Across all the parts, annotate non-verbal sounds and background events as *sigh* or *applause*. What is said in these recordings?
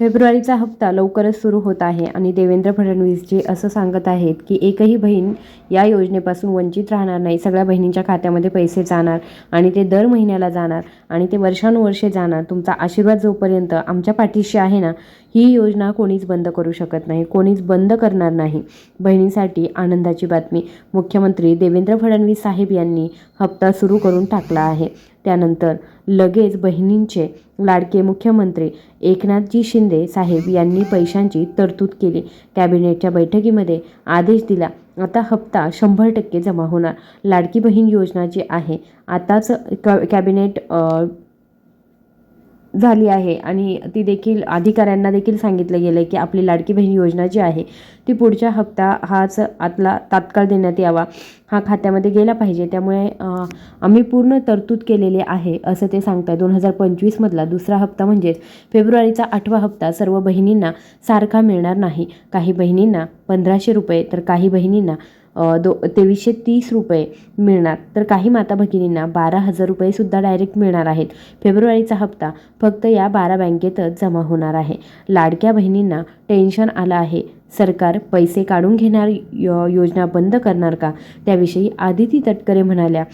फेब्रुवारीचा हप्ता लवकरच सुरू होत आहे आणि देवेंद्र फडणवीसजी असं सांगत आहेत की एकही बहीण या योजनेपासून वंचित राहणार नाही. सगळ्या बहिणींच्या खात्यामध्ये पैसे जाणार आणि ते दर महिन्याला जाणार आणि ते वर्षानुवर्षे जाणार. तुमचा आशीर्वाद जोपर्यंत आमच्या पाठीशी आहे ना ही योजना कोणीच बंद करू शकत नाही कोणीच बंद करणार नाही. बहिणींसाठी आनंदाची बातमी. मुख्यमंत्री देवेंद्र फडणवीस साहेब यांनी हप्ता सुरू करून टाकला आहे. त्यानंतर लगेच बहिणींचे लाडके मुख्यमंत्री एकनाथजी शिंदे साहेब यांनी पैशांची तरतूद केली. कॅबिनेटच्या बैठकीमध्ये आदेश दिला. आता हप्ता शंभर टक्के जमा होणार. लाडकी बहीण योजना जी आहे आताच क कॅबिनेट झाली आहे. आणि ती देखील अधिकाऱ्यांना देखील सांगितलं गेलं आहे की आपली लाडकी बहीण योजना जी आहे ती पुढच्या हप्ता हाच आतला तात्काळ देण्यात यावा. हा खात्यामध्ये गेला पाहिजे. त्यामुळे आम्ही पूर्ण तरतूद केलेली आहे असं ते सांगत आहे दोन हजार पंचवीसमधला दुसरा हप्ता म्हणजेच फेब्रुवारीचा आठवा हप्ता सर्व बहिणींना सारखा मिळणार नाही. काही बहिणींना पंधराशे रुपये तर काही बहिणींना दो तेवीसशे तीस रुपये मिळणार. तर काही माता भगिनींना बारा हजार रुपयेसुद्धा डायरेक्ट मिळणार आहेत. फेब्रुवारीचा हप्ता फक्त या बारा बँकेतच जमा होणार आहे. लाडक्या बहिणींना टेन्शन आलं आहे. सरकार पैसे काढून घेणार यो योजना बंद करणार का? त्याविषयी आदिती तटकरे म्हणाल्या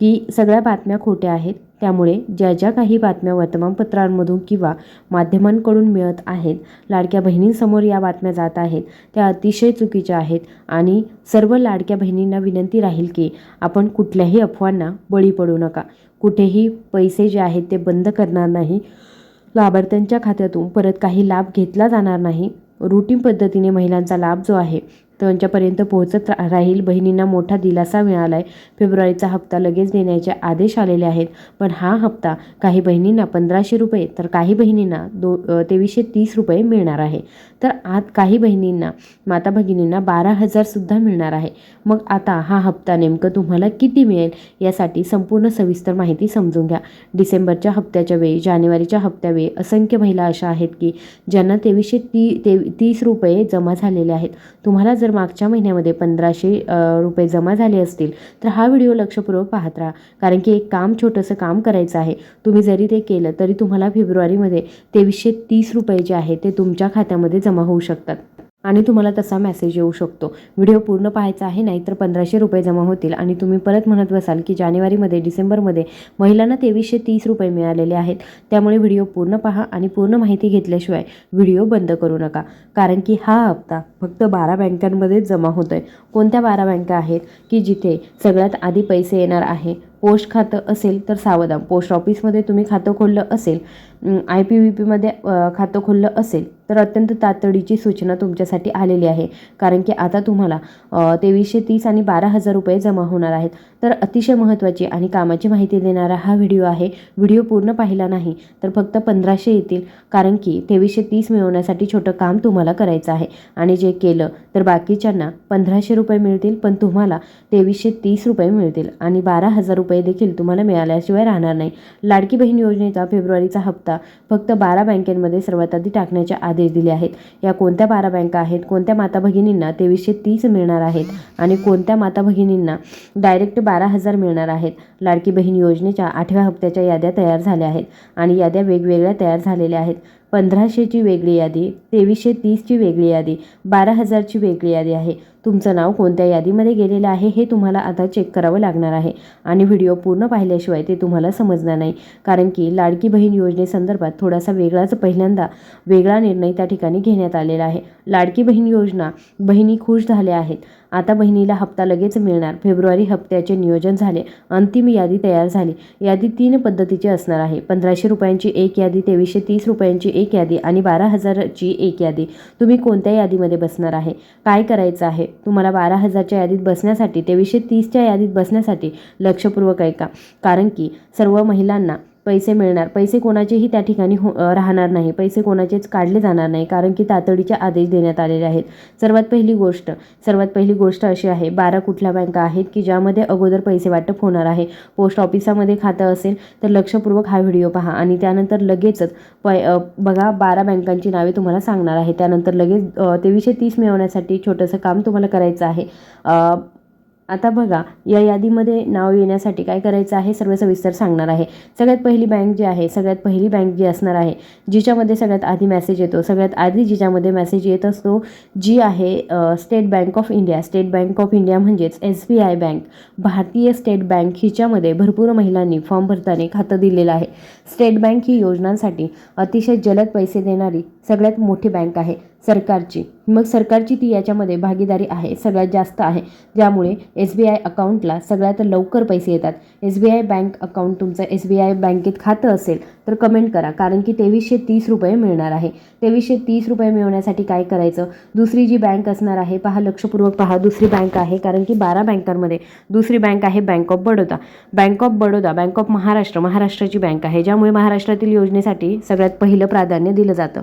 की सगळ्या बातम्या खोट्या आहेत. त्यामुळे ज्या ज्या काही बातम्या वर्तमानपत्रांमधून किंवा माध्यमांकडून मिळत आहेत लाडक्या बहिणींसमोर या बातम्या जात आहेत त्या अतिशय चुकीच्या आहेत आणि सर्व लाडक्या बहिणींना विनंती राहील की आपण कुठल्याही अफवांना बळी पडू नका. कुठेही पैसे जे आहेत ते बंद करणार नाही. लाभार्थ्यांच्या खात्यातून परत काही लाभ घेतला जाणार नाही. रुटीन पद्धतीने महिलांचा लाभ जो आहे त्यांच्यापर्यंत पोहोचत रा राहील. बहिणींना मोठा दिलासा मिळाला आहे फेब्रुवारीचा हप्ता लगेच देण्याचे आदेश आलेले आहेत. पण हा हप्ता काही बहिणींना पंधराशे रुपये तर काही बहिणींना दो तेवीसशे तीस रुपये मिळणार आहे. तर आत काही बहिणींना माता भगिनींना बारा हजारसुद्धा मिळणार आहे. मग आता हा हप्ता नेमकं तुम्हाला किती मिळेल? यासाठी संपूर्ण सविस्तर माहिती समजून घ्या. डिसेंबरच्या हप्त्याच्या वेळी जानेवारीच्या हप्त्यावेळी असंख्य महिला अशा आहेत की ज्यांना तेवीसशे ती ते तीस रुपये जमा झालेले आहेत. तुम्हाला जर मागच्या महिन्यामध्ये पंधराशे रुपये जमा झाले असतील तर हा व्हिडिओ लक्षपूर्वक पाहत राहा. कारण की एक काम छोटंसं काम करायचं आहे. तुम्ही जरी ते केलं तरी तुम्हाला फेब्रुवारीमध्ये तेवीसशे तीस रुपये जे आहे ते तुमच्या खात्यामध्ये जमा होऊ शकतात. आणि तुम्हाला तसा मेसेज येऊ शकतो. व्हिडिओ पूर्ण पाहायचा आहे नाही तर पंधराशे रुपये जमा होतील आणि तुम्ही परत म्हणत बसाल की जानेवारीमध्ये डिसेंबरमध्ये महिलांना तेवीसशे तीस रुपये मिळालेले आहेत. त्यामुळे व्हिडिओ पूर्ण पहा आणि पूर्ण माहिती घेतल्याशिवाय व्हिडिओ बंद करू नका. कारण की हा हप्ता फक्त बारा बँकांमध्येच जमा होतो आहे कोणत्या बारा बँका आहेत की जिथे सगळ्यात आधी पैसे येणार आहे? पोस्ट खातं असेल तर सावधान. पोस्ट ऑफिसमध्ये तुम्ही खातं खोललं असेल आय पी व्ही पीमध्ये खातं खोललं असेल तर अत्यंत तातडीची सूचना तुमच्यासाठी आलेली आहे. कारण की आता तुम्हाला तेवीसशे तीस आणि बारा हजार रुपये जमा होणार आहेत. तर अतिशय महत्त्वाची आणि कामाची माहिती देणारा हा व्हिडिओ आहे. व्हिडिओ पूर्ण पाहिला नाही तर फक्त पंधराशे येतील. कारण की तेवीसशे तीस मिळवण्यासाठी छोटं काम तुम्हाला करायचं आहे. आणि जे केलं तर बाकीच्यांना पंधराशे रुपये मिळतील पण तुम्हाला तेवीसशे तीस रुपये मिळतील. आणि बारा हजार रुपये देखील तुम्हाला मिळाल्याशिवाय राहणार नाही. लाडकी बहीण योजनेचा फेब्रुवारीचा हप्ता फक्त बारा बँकेमध्ये सर्वात आधी टाकण्याच्या आधी आदेश दिले आहेत. या कोणत्या बारा बँका आहेत कोणत्या माता भगिनींना तेवीसशे तीस मिळणार आहेत आणि कोणत्या माता भगिनींना डायरेक्ट बारा हजार मिळणार आहेत? लाडकी बहीण योजनेच्या आठव्या हप्त्याच्या याद्या तयार झाल्या आहेत आणि याद्या वेगवेगळ्या तयार झालेल्या आहेत. पंधराशेची वेगळी यादी तेवीसशे तीसची वेगळी यादी बारा हजारची वेगळी यादी आहे. तुमचं नाव कोणत्या यादीमध्ये गेलेलं आहे हे तुम्हाला आता चेक करावं लागणार आहे आणि व्हिडिओ पूर्ण पाहिल्याशिवाय ते तुम्हाला समजणार नाही. कारण की लाडकी बहीण योजनेसंदर्भात थोडासा वेगळाच पहिल्यांदा वेगळा निर्णय त्या ठिकाणी घेण्यात आलेला आहे. लाडकी बहीण योजना बहिणी खुश झाल्या आहेत. आता बहिणीला हप्ता लगेच मिळणार. फेब्रुवारी हप्त्याचे नियोजन झाले. अंतिम यादी तयार झाली. यादी तीन पद्धतीची असणार आहे. पंधराशे रुपयांची एक यादी तेवीसशे तीस रुपयांची एक यादी आणि बारा हजारची एक यादी. तुम्ही कोणत्या यादीमध्ये बसणार आहे? काय करायचं आहे? तुम्हाला बारा हजारच्या यादीत बसण्यासाठी तेवीसशे तीसच्या यादीत बसण्यासाठी लक्षपूर्वक ऐका. कारण की सर्व महिलांना पैसे मिळणार. पैसे कोणाचेही त्या ठिकाणी हो राहणार नाही. पैसे कोणाचेच काढले जाणार नाही कारण की तातडीचे आदेश देण्यात आलेले आहेत. सर्वात पहिली गोष्ट सर्वात पहिली गोष्ट अशी आहे बारा कुठल्या बँका आहेत की ज्यामध्ये अगोदर पैसे वाटप होणार आहे? पोस्ट ऑफिसामध्ये खातं असेल तर लक्षपूर्वक हा व्हिडिओ पहा आणि त्यानंतर लगेचच पै बघा बारा बँकांची नावे तुम्हाला सांगणार आहे. त्यानंतर लगेच तेवीसशे तीस मिळवण्यासाठी छोटंसं काम तुम्हाला करायचं आहे. आता बघा या यादीमध्ये नाव येण्यासाठी काय करायचं आहे सर्व सविस्तर सांगणार आहे. सगळ्यात पहिली बँक जी आहे सगळ्यात पहिली बँक जी असणार आहे जिच्यामध्ये सगळ्यात आधी मेसेज येतो. सगळ्यात आधी जिच्यामध्ये मेसेज येत असतो जी आहे State Bank of India State Bank of India म्हणजेच एस बी आय बँक भारतीय स्टेट बँक हिच्यामध्ये भरपूर महिलांनी फॉर्म भरताना खातं दिलेलं आहे. स्टेट बँक ही योजनांसाठी अतिशय जलद पैसे देणारी सगळ्यात मोठी बँक आहे सरकारची. मग सरकारची ती याच्यामध्ये भागीदारी आहे सगळ्यात जास्त आहे. ज्यामुळे एस बी आय अकाउंटला सगळ्यात लवकर पैसे येतात. S B I bank account तुमचं एस बी आय बँकेत खातं असेल तर कमेंट करा. कारण की तेवीसशे तीस रुपये मिळणार आहे. तेवीसशे तीस रुपये मिळवण्यासाठी काय करायचं? दुसरी जी बँक असणार आहे पहा लक्षपूर्वक पहा दुसरी बँक आहे. कारण की बारा बँकांमध्ये दुसरी बँक आहे Bank of Baroda Bank of Baroda Bank of Maharashtra महाराष्ट्राची बँक आहे ज्यामुळे महाराष्ट्रातील योजनेसाठी सगळ्यात पहिलं प्राधान्य दिलं जातं.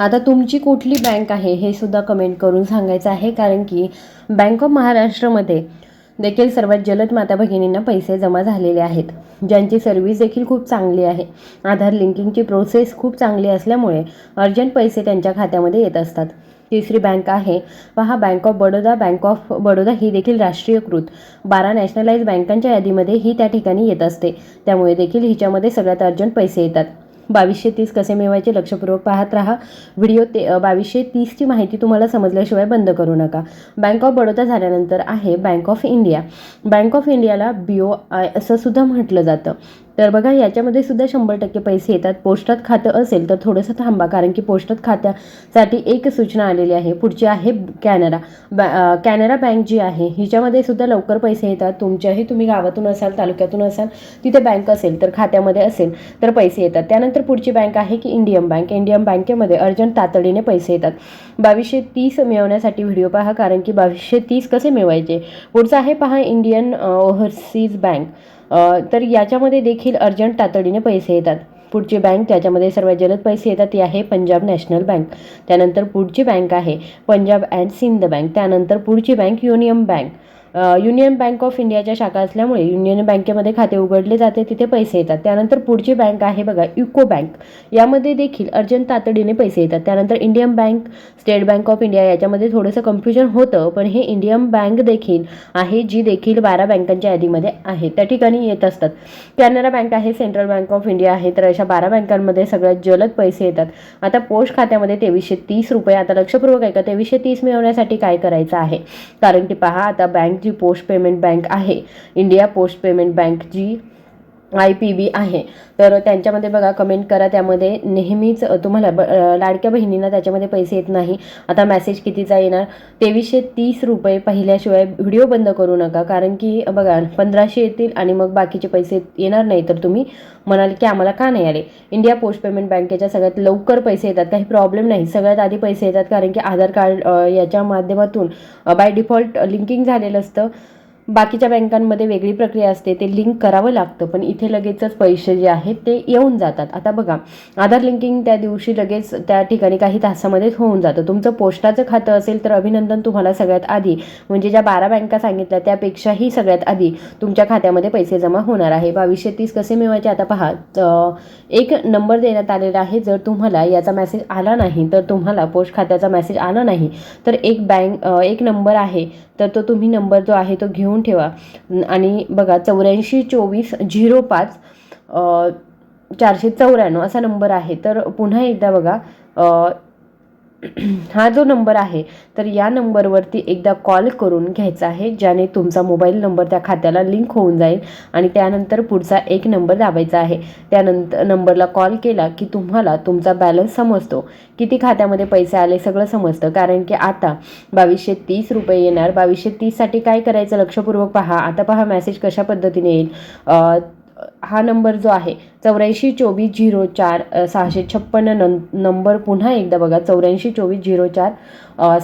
आता तुमची कुठली बँक आहे हे सुद्धा कमेंट करून सांगायचं आहे कारण की बँक ऑफ महाराष्ट्रमध्ये देखील सर्वात जलद माता भगिनींना पैसे जमा झालेले आहेत ज्यांची सर्व्हिस देखील खूप चांगली आहे. आधार लिंकिंगची प्रोसेस खूप चांगली असल्यामुळे अर्जंट पैसे त्यांच्या खात्यामध्ये येत असतात. तिसरी बँक आहे पहा Bank of Baroda Bank of Baroda ही देखील राष्ट्रीयकृत. बारा नॅशनलाइज बँकांच्या यादीमध्ये ही त्या ठिकाणी येत असते. त्यामुळे देखील हिच्यामध्ये सगळ्यात अर्जंट पैसे येतात. बावीसशे तीस कसे मिळवायचे लक्षपूर्वक पाहत राहा. व्हिडिओ ते बावीसशे तीसची माहिती तुम्हाला समजल्याशिवाय बंद करू नका. बँक ऑफ बडोदा झाल्यानंतर आहे Bank of India. Bank of इंडियाला बी ओ आय असं सुद्धा म्हटलं जातं. तर बघा याच्यामध्ये सुद्धा शंभर टक्के पैसे येतात. पोस्टात खातं असेल तर थोडंसं थांबा कारण की पोस्टात खात्यासाठी एक सूचना आलेली आहे. पुढची आहे कॅनरा. बॅ कॅनरा बँक जी आहे हिच्यामध्ये सुद्धा लवकर पैसे येतात. तुमच्याही तुम्ही गावातून असाल तालुक्यातून असाल तिथे बँक असेल तर खात्यामध्ये असेल तर पैसे येतात. त्यानंतर पुढची बँक आहे की इंडियन बँक. इंडियन बँकेमध्ये अर्जंट तातडीने पैसे येतात. बावीसशे तीस मिळवण्यासाठी व्हिडिओ पहा कारण की बावीसशे तीस कसे मिळवायचे? पुढचं आहे पहा इंडियन ओव्हरसीज बँक. तर याच्यामध्ये देखील अर्जंट तातडीने पैसे येतात. पुढची बँक त्याच्यामध्ये सर्वात जलद पैसे येतात ती आहे पंजाब नॅशनल बँक. त्यानंतर पुढची बँक आहे पंजाब अँड सिंध बँक. त्यानंतर पुढची bank Union Bank. Union Bank of इंडियाच्या शाखा असल्यामुळे युनियन बँकेमध्ये खाते उघडले जाते तिथे पैसे येतात. त्यानंतर पुढची बँक आहे बघा युको बँक यामध्ये देखील अर्जंट तातडीने पैसे येतात. त्यानंतर Indian Bank State Bank of India याच्यामध्ये थोडंसं कन्फ्युजन होतं पण हे इंडियन बँक देखील आहे जी देखील बारा बँकांच्या यादीमध्ये आहे. त्या ठिकाणी येत असतात. कॅनरा बँक आहे सेंट्रल बँक ऑफ इंडिया आहे तर अशा बारा बँकांमध्ये सगळ्यात जलद पैसे येतात. आता पोस्ट खात्यामध्ये तेवीसशे तीस रुपये आता लक्षपूर्वक आहे का तेवीसशे तीस मिळवण्यासाठी काय करायचं आहे? कारण की पहा आता बँक जी पोस्ट पेमेंट बँक आहे इंडिया पोस्ट पेमेंट बँक जी आय पी बी आहे. तर त्यांच्यामध्ये बघा कमेंट करा. त्यामध्ये नेहमीच तुम्हाला ब लाडक्या बहिणींना त्याच्यामध्ये पैसे येत नाही. आता मेसेज कितीचा येणार? तेवीसशे तीस रुपये पहिल्याशिवाय व्हिडिओ बंद करू नका. कारण की बघा पंधराशे येतील आणि मग बाकीचे पैसे येणार नाही. तर तुम्ही म्हणाल की आम्हाला का नाही आले? इंडिया पोस्ट पेमेंट बँकेच्या सगळ्यात लवकर पैसे येतात. काही प्रॉब्लेम नाही. सगळ्यात आधी पैसे येतात. कारण की आधार कार्ड याच्या माध्यमातून बाय डिफॉल्ट लिंकिंग झालेलं असतं. बाकीच्या बँकांमध्ये वेगळी प्रक्रिया असते ते लिंक करावं लागतं पण इथे लगेचच पैसे जे आहेत ते येऊन जातात. आता बघा आधार लिंकिंग त्या दिवशी लगेच त्या ठिकाणी काही तासामध्येच होऊन जातं. तुमचं पोस्टाचं खातं असेल तर अभिनंदन तुम्हाला सगळ्यात आधी. म्हणजे ज्या बारा बँका सांगितल्या त्यापेक्षाही सगळ्यात आधी तुमच्या खात्यामध्ये पैसे जमा होणार आहे. बावीसशे तीस कसे मिळवायचे आता पहा एक नंबर देण्यात आलेला आहे. जर तुम्हाला याचा मेसेज आला नाही तर तुम्हाला पोस्ट खात्याचा मेसेज आला नाही तर एक बँक एक नंबर आहे. तर तो तुम्ही नंबर जो आहे तो घेऊन ठेवा. आणि बघा चौऱ्याऐंशी चोवीस झिरो पाच चारशे चौऱ्याण्णव असा नंबर आहे. तर पुन्हा एकदा बघा *clears throat* हा जो नंबर आहे तर या नंबरवरती एकदा कॉल करून घ्यायचा आहे ज्याने तुमचा मोबाईल नंबर त्या खात्याला लिंक होऊन जाईल आणि त्यानंतर पुढचा एक नंबर दाबायचा आहे. त्यानंतर नंबरला कॉल केला की तुम्हाला तुमचा बॅलन्स समजतो. किती खात्यामध्ये पैसे आले सगळं समजतं. कारण की आता बावीसशे तीस रुपये येणार. बावीसशे तीससाठी काय करायचं? लक्षपूर्वक पहा. आता पहा मेसेज कशा पद्धतीने येईल? हा नंबर जो आहे चौऱ्याऐंशी चोवीस झिरो चार सहाशे छप्पन्न नं नंबर पुन्हा एकदा बघा चौऱ्याऐंशी चोवीस झिरो चार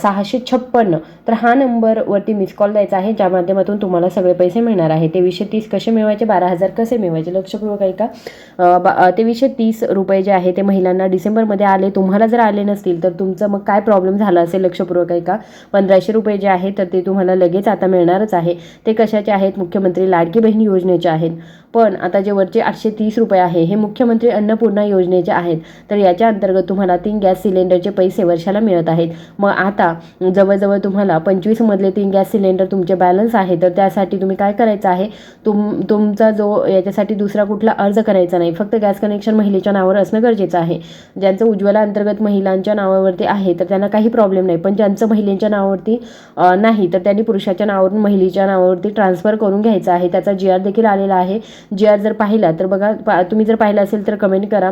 सहाशे छप्पन्न. तर हा नंबरवरती मिस कॉल द्यायचा आहे ज्या माध्यमातून तुम्हाला सगळे पैसे मिळणार आहे. तेवीसशे तीस कसे मिळवायचे बारा हजार कसे मिळवायचे? लक्षपूर्वक आहे का बा तेवीसशे तीस रुपये जे आहे ते महिलांना डिसेंबरमध्ये आले. तुम्हाला जर आले नसतील तर तुमचं मग काय प्रॉब्लेम झाला असेल? लक्षपूर्वक आहे का पंधराशे रुपये जे आहे तर ते तुम्हाला लगेच आता मिळणारच आहे. ते कशाचे आहेत? मुख्यमंत्री लाडकी बहीण योजनेचे आहेत. पण आता जे वरचे आठशे तीस रुपये आहेत आहे. हे मुख्यमंत्री अन्नपूर्णा योजनेचे आहेत. तर याच्या अंतर्गत तुम्हाला तीन गॅस सिलेंडरचे पैसे वर्षाला मिळत आहेत. मग आता जवळजवळ तुम्हाला पंचवीसमधले तीन गॅस सिलेंडर तुमचे बॅलन्स आहे. तर त्यासाठी तुम्ही काय करायचं आहे? तुम तुमचा जो याच्यासाठी दुसरा कुठला अर्ज करायचा नाही. फक्त गॅस कनेक्शन महिलेच्या नावावर असणं गरजेचं आहे. ज्यांचं उज्ज्वला अंतर्गत महिलांच्या नावावरती आहे तर त्यांना काही प्रॉब्लेम नाही. पण ज्यांचं महिलेच्या नावावरती नाही तर त्यांनी पुरुषाच्या नावावरून महिलेच्या नावावरती ट्रान्सफर करून घ्यायचं आहे. त्याचा जी आर देखील आलेला आहे. जी आर जर पाहिला तर बघा पा तुम्ही जर पाहिलं असेल तर कमेंट करा.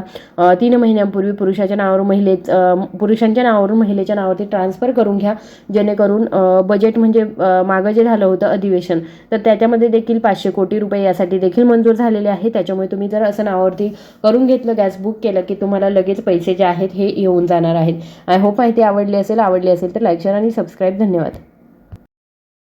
तीन महिन्यांपूर्वी पुरुषाच्या नावावर महिले पुरुषांच्या नावावरून महिलेच्या नावावरती ट्रान्सफर करून घ्या. जेणेकरून बजेट म्हणजे मागं जे झालं होतं अधिवेशन तर त्याच्यामध्ये देखील पाचशे कोटी रुपये यासाठी देखील मंजूर झालेले आहे. त्याच्यामुळे तुम्ही जर असं नावावरती करून घेतलं गॅस बुक केलं की तुम्हाला लगेच पैसे जे आहेत हे येऊन जाणार आहेत. आय होप माहिती आवडली असेल आवडली असेल तर लाईक शेअर आणि सबस्क्राईब धन्यवाद.